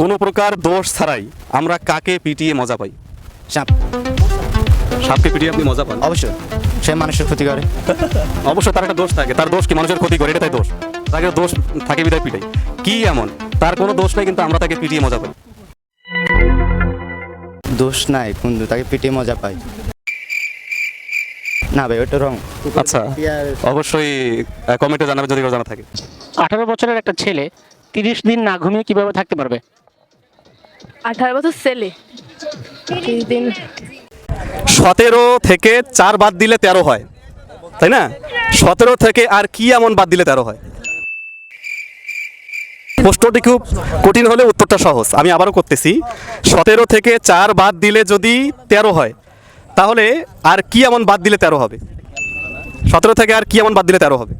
কোনো প্রকার দোষ ছাড়াই আমরা কাকে পিটিয়ে মজা পাই? সাপ। সাপকে পিটিয়ে আপনি মজা পান? অবশ্যই। সে মানুষের ক্ষতি করে। অবশ্যই তার একটা দোষ থাকে। তার দোষ কি মানুষের ক্ষতি করে? এটা তাই দোষ। তাকে দোষ থাকে বিদায় পিটাই। কি এমন? তার কোনো দোষ নাই কিন্তু আমরা তাকে পিটিয়ে মজা পাই। দোষ নাই কিন্তু তাকে পিটিয়ে মজা পাই। না ভাই ওটা রং আচ্ছা অবশ্যই কমেন্টে জানাবে যদি কারও জানা থাকে। আঠারো বছরের একটা ছেলে তিরিশ দিন না ঘুমিয়ে কীভাবে থাকতে পারবে? আঠারো বছর ছেলে। সতেরো থেকে চার বাদ দিলে তেরো হয়, তাই না? সতেরো থেকে আর কি এমন বাদ দিলে তেরো হয়? প্রশ্নটি খুব কঠিন হলে উত্তরটা সহজ। আমি আবারও করতেছি, সতেরো থেকে চার বাদ দিলে যদি তেরো হয়, তাহলে আর কি এমন বাদ দিলে তেরো হবে? সতেরো থেকে আর কি এমন বাদ দিলে তেরো হবে?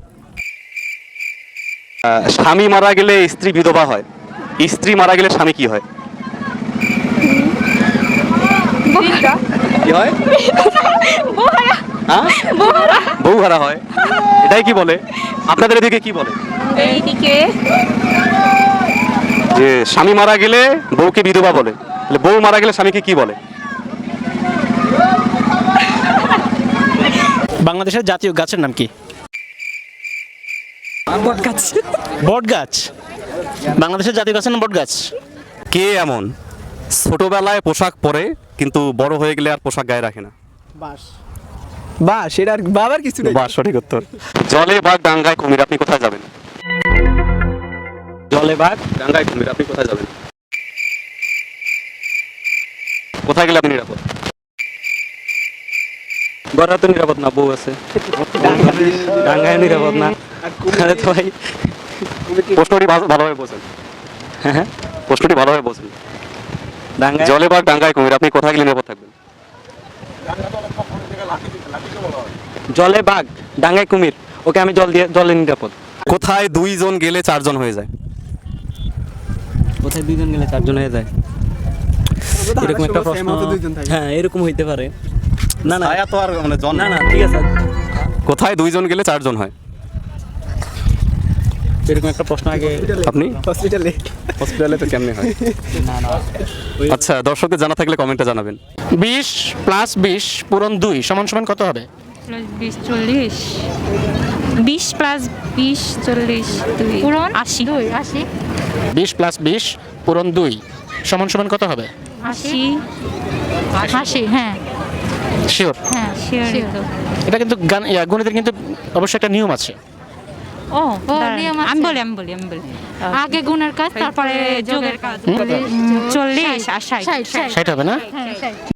স্বামী মারা গেলে স্ত্রী বিধবা হয়। স্ত্রী মারা গেলে স্বামী কি হয়? হয়? হ্যাঁ? বউ হারা হয়? এটাই কি বলে? আপনাদের এদিকে কি বলে? এইদিকে। যে স্বামী মারা গেলে বউকে বিধবা বলে। তাহলে বউ মারা গেলে স্বামীকে কি বলে? বাংলাদেশের জাতীয় গাছের নাম কি? বট গাছ বাংলাদেশের জাতীয় গাছের নাম বট গাছ কে এমন? ছোটবেলায় পোশাক পরে কিন্তু বড় হয়ে গেলে আর পোশাক গায়ে রাখে না। বা সেটার বাবার কিছু নেই। বা সঠিক উত্তর। জলে ডাঙ্গায় কুমির আপনি কোথায় যাবেন? জলে ডাঙ্গায় কুমির আপনি কোথায় যাবেন? কোথায় গেলে আপনি নিরাপদ? গড়া তো নিরাপদ না বউ আছে। ডাঙ্গায় নিরাপদ না। আরে তো ভাই। প্রশ্নটি ভালো- ভালোভাবে বোঝেন। হ্যাঁ। প্রশ্নটি ভালোভাবে বোঝেন। জলে বাঘ ডাঙ্গায় কুমির আপনি কোথায় গেলে নিরাপদ থাকবেন? জলে বাঘ ডাঙ্গায় কুমির। ওকে আমি জল দিয়ে জলে নিরাপদ। কোথায় দুইজন গেলে চারজন হয়ে যায়? কোথায় দুইজন গেলে চারজন হয়ে যায়? এরকম একটা প্রশ্ন হ্যাঁ এরকম হইতে পারে। না না। তো আর মানে জন না না ঠিক আছে। কোথায় দুইজন গেলে চারজন হয়? এরকম একটা প্রশ্ন আগে আপনি? হসপিটালে। হসপিটালে তো কেমনে হয়? আচ্ছা দর্শকদের জানা থাকলে কমেন্টে জানাবেন। বিশ প্লাস বিশ পূরণ দুই সমান সমান কত হবে? বিশ চল্লিশ। বিশ প্লাস বিশ চল্লিশ দুই পূরণ আশি। দুই আশি। বিশ প্লাস বিশ পূরণ দুই সমান সমান কত হবে? আশি। আশি। হ্যাঁ। শিওর হ্যাঁ শিওরই তো এটা কিন্তু গান গণিতের কিন্তু অবশ্যই একটা নিয়ম আছে। ও আমি বলি আমি বলি আমি বলি। আগে গুণের কাজ তারপরে যোগের কাজ। চল্লিশ আর ষাট। ষাট হবে না? হ্যাঁ